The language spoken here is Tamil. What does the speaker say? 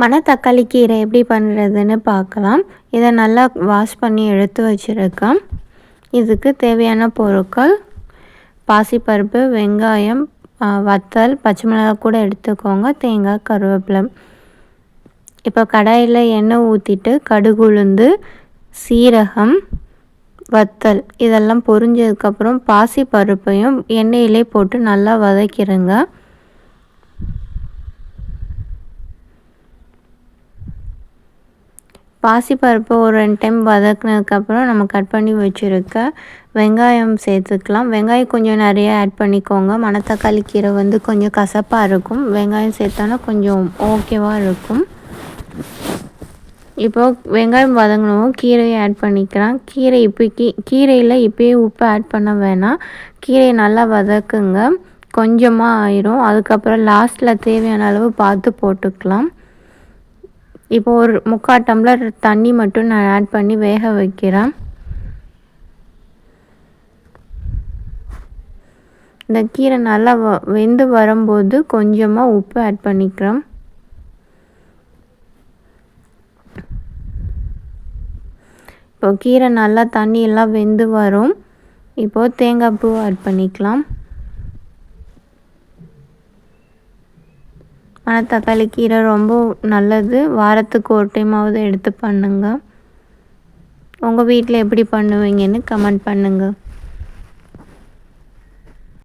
மணத்தக்காளி கீரை எப்படி பண்ணுறதுன்னு பார்க்கலாம். இதை நல்லா வாஷ் பண்ணி எடுத்து வச்சுருக்கேன் இதுக்கு தேவையான பொருட்கள் பாசிப்பருப்பு வெங்காயம் வத்தல் பச்சை மிளகாய் கூட எடுத்துக்கோங்க தேங்காய் கருவேப்பிலை. இப்போ கடாயில் எண்ணெய் ஊற்றிட்டு கடுகு உளுந்து சீரகம் வத்தல் இதெல்லாம் பொரிஞ்சதுக்கப்புறம் பாசி பருப்பையும் எண்ணெயிலே போட்டு நல்லா வதக்கிடுங்க பாசிப்பருப்பு ஒரு ரெண்டு டைம் வதக்குனதுக்கப்புறம் நம்ம கட் பண்ணி வச்சுருக்க வெங்காயம் சேர்த்துக்கலாம். வெங்காயம் கொஞ்சம் நிறைய ஆட் பண்ணிக்கோங்க. மணத்தக்காளி கீரை வந்து கொஞ்சம் கசப்பாக இருக்கும். வெங்காயம் சேர்த்தோன்னா கொஞ்சம் ஓகேவாக இருக்கும். இப்போது வெங்காயம் வதங்கணும். கீரையை ஆட் பண்ணிக்கலாம். கீரை இப்போ கீ கீரையில் இப்போயே உப்பு ஆட் பண்ண வேணாம். கீரையை நல்லா வதக்குங்க. கொஞ்சமாக ஆயிரும். அதுக்கப்புறம் லாஸ்ட்டில் தேவையான அளவு பார்த்து போட்டுக்கலாம். இப்போ ஒரு முக்கால் டம்ளர் தண்ணி மட்டும் நான் ஆட் பண்ணி வேக வைக்கிறேன். இந்த கீரை நல்லா வ வெந்து வரும்போது கொஞ்சமாக உப்பு ஆட் பண்ணிக்கிறேன். இப்போ கீரை நல்லா தண்ணி எல்லாம் வெந்து வரும். இப்போது தேங்காய் பூ ஆட் பண்ணிக்கலாம். ஆனால் தக்காளி கீரை ரொம்ப நல்லது. வாரத்துக்கு ஒரு டைமாவது எடுத்து பண்ணுங்கள் உங்கள் வீட்டில் எப்படி பண்ணுவீங்கன்னு கமெண்ட் பண்ணுங்கள்